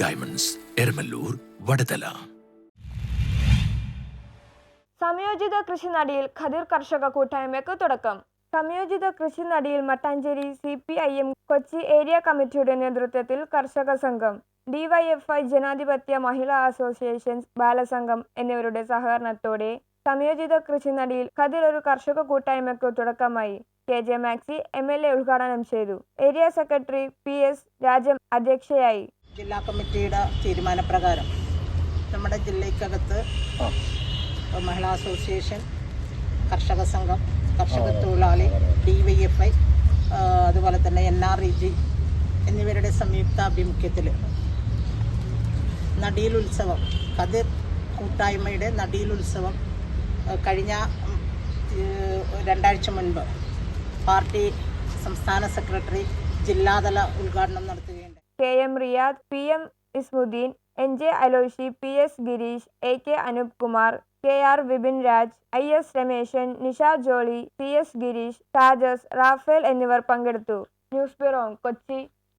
Diamonds Eramalloor Vadathala സംയോജിത കൃഷി നടിയിൽ ഖദീർ കർഷക കൂട്ടായ്മയ്ക്ക് തുടക്കം. സംയോജിത കൃഷി നടിയിൽ Mattancherry C P I M Kochi area കമ്മിറ്റിയുടെ നേതൃത്വത്തിൽ കർഷക സംഘം ഡിവൈഎഫ്ഐ ജനാധിപത്യ മഹിളാ അസോസിയേഷൻ ബാലസംഘം എന്നിവരുടെ സഹകരണത്തോടെ സംയോജിത കൃഷി നടിയിൽ ഖദീർ ഒരു കർഷക കൂട്ടായ്മയ്ക്ക് തുടക്കമായി. K J Maxi M L A ഉദ്ഘാടനം ചെയ്തു. Area secretary P S Rajam അധ്യക്ഷയായി. ജില്ലാ കമ്മിറ്റിയുടെ തീരുമാനപ്രകാരം നമ്മുടെ ജില്ലയ്ക്കകത്ത് മഹിളാ അസോസിയേഷൻ കർഷക സംഘം കർഷക തൊഴിലാളി ഡി വൈ എഫ് ഐ അതുപോലെ തന്നെ എൻ ആർ ഇ ജി എന്നിവരുടെ സംയുക്താഭിമുഖ്യത്തിൽ നടിയിൽ ഉത്സവം കതിർ കൂട്ടായ്മയുടെ നടിയിൽ ഉത്സവം കഴിഞ്ഞ രണ്ടാഴ്ച മുൻപ് പാർട്ടി സംസ്ഥാന സെക്രട്ടറി ജില്ലാതല ഉദ്ഘാടനം നടത്തുകയുണ്ട് K M Riyad P M Ismuddeen N J Aloshy P S Gireesh A K Anoop Kumar K R Vipin Raj I S Rameshan Nisha Jolly P S Gireesh Thajas Raphael എന്നിവർ പങ്കെടുത്തു. News bureau Kochi.